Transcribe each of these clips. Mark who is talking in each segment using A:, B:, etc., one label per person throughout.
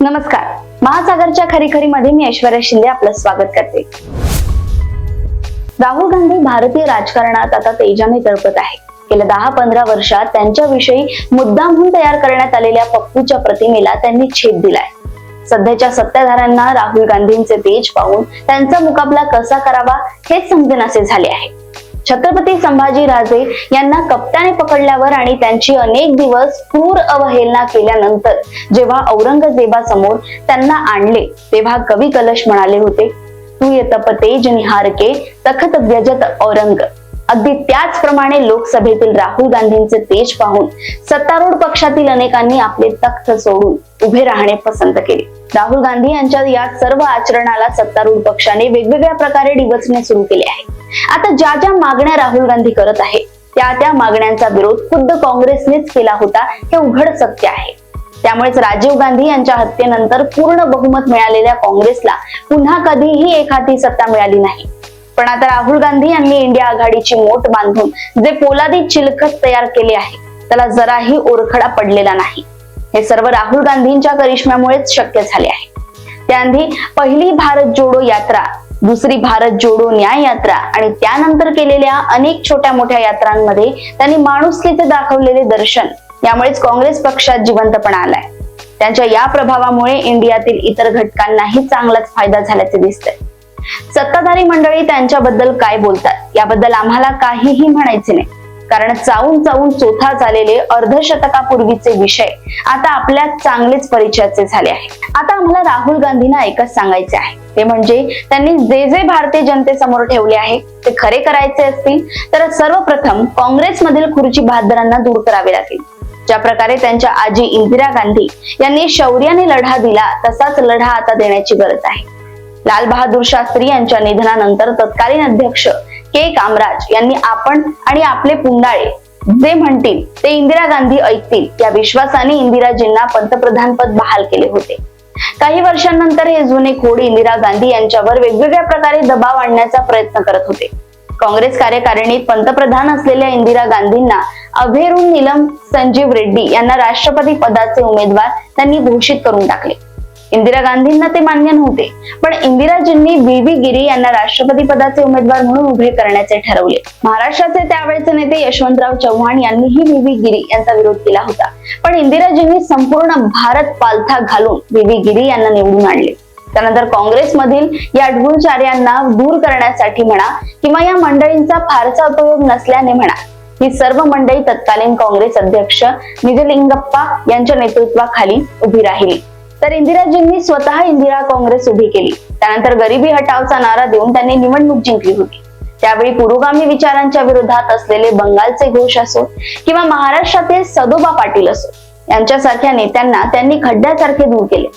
A: नमस्कार. महासागरच्या खरी खरी मध्ये मी ऐश्वर्या शिंदे आपलं स्वागत करते. राहुल गांधी भारतीय राजकारणात आता तेजाने तळपत आहे. गेल्या दहा पंधरा वर्षात त्यांच्याविषयी मुद्दामहून तयार करण्यात आलेल्या पप्पूच्या प्रतिमेला त्यांनी छेद दिलाय. सध्याच्या सत्ताधाऱ्यांना राहुल गांधींचे तेज पाहून त्यांचा मुकाबला कसा करावा हेच समजेनासे झाले आहे. छत्रपती संभाजी राजे यांना कप्ताने पकडल्यावर आणि त्यांची अनेक दिवस क्रूर अवहेलना केल्यानंतर जेव्हा औरंगजेबासमोर त्यांना आणले तेव्हा कवी कलश म्हणाले होते तू ये निहारके तखत व्यजत औरंग. अगदी त्याचप्रमाणे लोकसभेतील राहुल गांधींचे तेज पाहून सत्तारूढ पक्षातील अनेकांनी आपले तख्त सोडून उभे राहणे पसंत केले. राहुल गांधी यांच्या या सर्व आचरणाला सत्तारूढ पक्षाने वेगवेगळ्या प्रकारे डिवचणे सुरू केले आहे आता ज्या ज्या मागण्या राहुल गांधी करत आहे त्या त्या मागण्यांचा विरोध खुद्द काँग्रेसनेच केला होता हे उघड सत्य आहे. त्यामुळेच राजीव गांधी यांच्या हत्येनंतर पूर्ण बहुमत मिळालेल्या काँग्रेसला पुन्हा कधीही एखादी सत्ता मिळाली नाही. पण आता राहुल गांधी यांनी इंडिया आघाडीची मोठ बांधून जे पोलादी चिलखत तयार केले आहे त्याला जराही ओरखडा पडलेला नाही. हे सर्व राहुल गांधींच्या करिश्म्यामुळेच शक्य झाले आहे. त्यांनी पहिली भारत जोडो यात्रा दुसरी भारत जोडो न्याय यात्रा आणि त्यानंतर केलेल्या अनेक छोट्या मोठ्या यात्रांमध्ये त्यांनी माणुसकीचे दाखवलेले दर्शन यामुळेच काँग्रेस पक्षात जिवंतपणा आलाय. त्यांच्या या प्रभावामुळे इंडियातील इतर घटकांनाही चांगलाच फायदा झाल्याचे दिसतंय. सत्ताधारी मंडळी त्यांच्याबद्दल काय बोलतात? याबद्दल आम्हाला काहीही म्हणायचे नाही. कारण चावून चावून चोथा झालेले अर्धशतकापूर्वीचे विषय आता आपल्या चांगलेच परिचयाचे झाले आहे आता आम्हाला राहुल गांधींना एकच सांगायचे आहे. ते म्हणजे त्यांनी जे जे भारतीय जनतेसमोर ठेवले आहे ते खरे करायचे असतील तर सर्वप्रथम काँग्रेसमधील खुर्ची बहादरांना दूर करावे लागेल. ज्या प्रकारे त्यांच्या आजी इंदिरा गांधी यांनी शौर्याने लढा दिला तसाच लढा आता देण्याची गरज आहे. लाल बहादूर शास्त्री यांच्या निधनानंतर तत्कालीन अध्यक्ष के कामराज यांनी आपण आणि आपले पुंडाळे जे म्हणतील ते इंदिरा गांधी ऐकतील. या विश्वासाने इंदिराजींना पंतप्रधान पद बहाल केले होते. काही वर्षांनंतर हे जुने खोड इंदिरा गांधी यांच्यावर वेगवेगळ्या प्रकारे दबाव आणण्याचा प्रयत्न करत होते. काँग्रेस कार्यकारिणीत पंतप्रधान असलेल्या इंदिरा गांधींना अभेरून नीलम संजीव रेड्डी यांना राष्ट्रपती पदाचे उमेदवार त्यांनी घोषित करून टाकले. इंदिरा गांधींना ते मान्य नव्हते. पण इंदिराजींनी बीबी गिरी यांना राष्ट्रपती पदाचे उमेदवार म्हणून उभे करण्याचे ठरवले. महाराष्ट्राचे त्यावेळेचे नेते यशवंतराव चव्हाण यांनीही बीबी गिरी यांचा विरोध केला होता. पण इंदिराजींनी संपूर्ण भारत पालथा घालून बीबी गिरी यांना निवडून आणले. त्यानंतर काँग्रेसमधील या ढूळचार्यांना दूर करण्यासाठी म्हणा किंवा या मंडळींचा फारसा उपयोग नसल्याने म्हणा ही सर्व मंडळी तत्कालीन काँग्रेस अध्यक्ष निजलिंगप्पा यांच्या नेतृत्वाखाली उभी राहिली. तर इंदिराजींनी स्वतः इंदिरा काँग्रेस उभी केली. त्यानंतर गरिबी हटावचा नारा देऊन त्यांनी निवडणूक जिंकली होती. त्यावेळी पुरोगामी विचारांच्या विरोधात असलेले बंगालचे घोष असो किंवा महाराष्ट्रातील सदोबा पाटील असो यांच्यासारख्या नेत्यांना त्यांनी खड्ड्यासारखे दूर केले.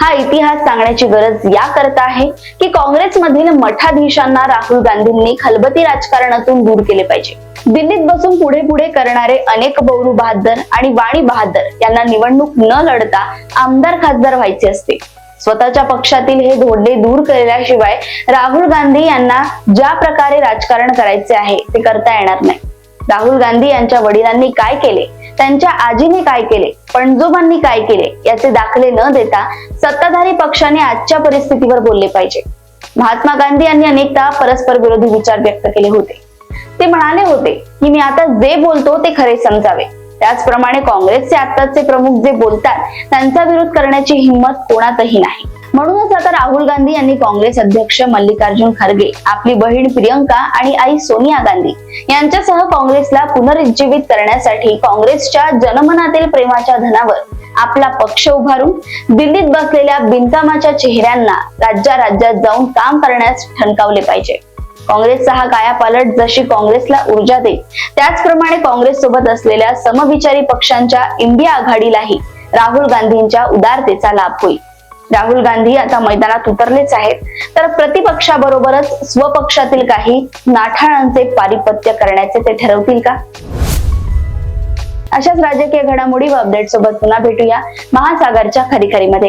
A: हा इतिहास सांगण्याची गरज या करता आहे की काँग्रेसमधील मठाधीशांना राहुल गांधींनी खलबती राजकारणातून दूर केले पाहिजे. दिल्लीत बसून पुढे पुढे करणारे अनेक बौरू बहादर आणि वाणी बहादर यांना निवडणूक न लढता आमदार खासदार व्हायचे असते. स्वतःच्या पक्षातील हे धोडे दूर केल्याशिवाय राहुल गांधी यांना ज्या प्रकारे राजकारण करायचे आहे ते करता येणार नाही. राहुल गांधी यांच्या वडिलांनी काय केले? त्यांच्या आजीने काय केले? पणजोबांनी काय केले? याचे दाखले न देता सत्ताधारी पक्षाने आजच्या परिस्थितीवर बोलले पाहिजे. महात्मा गांधी यांनी अनेकदा परस्पर विरोधी विचार व्यक्त केले होते. ते म्हणाले होते की मी आता जे बोलतो ते खरे समजावे. त्याचप्रमाणे काँग्रेसचे आताचे प्रमुख जे बोलतात त्यांचा विरोध करण्याची हिंमत कोणातही नाही. म्हणूनच आता राहुल गांधी यांनी काँग्रेस अध्यक्ष मल्लिकार्जुन खरगे आपली बहीण प्रियंका आणि आई सोनिया गांधी यांच्यासह काँग्रेसला पुनरुज्जीवित करण्यासाठी काँग्रेसच्या जनमनातील प्रेमाच्या धनावर आपला पक्ष उभारून दिल्लीत बसलेल्या बिनकामाच्या चेहऱ्यांना राज्या राज्यात जाऊन काम करण्यास ठणकावले पाहिजे. काँग्रेसचा हा कायापालट जशी काँग्रेसला ऊर्जा देईल. त्याचप्रमाणे काँग्रेस सोबत असलेल्या समविचारी पक्षांच्या इंडिया आघाडीलाही राहुल गांधींच्या उदारतेचा लाभ होईल. राहुल गांधी आता मैदानात उतरलेच आहेत. तर प्रतिपक्षाबरोबरच स्वपक्षातील काही नाठाळांचे पारिपत्य करण्याचे ते ठरवतील का? अशाच राजकीय घडामोडी व अपडेट सोबत पुन्हा भेटूया महासागरच्या खरीखरीमध्ये.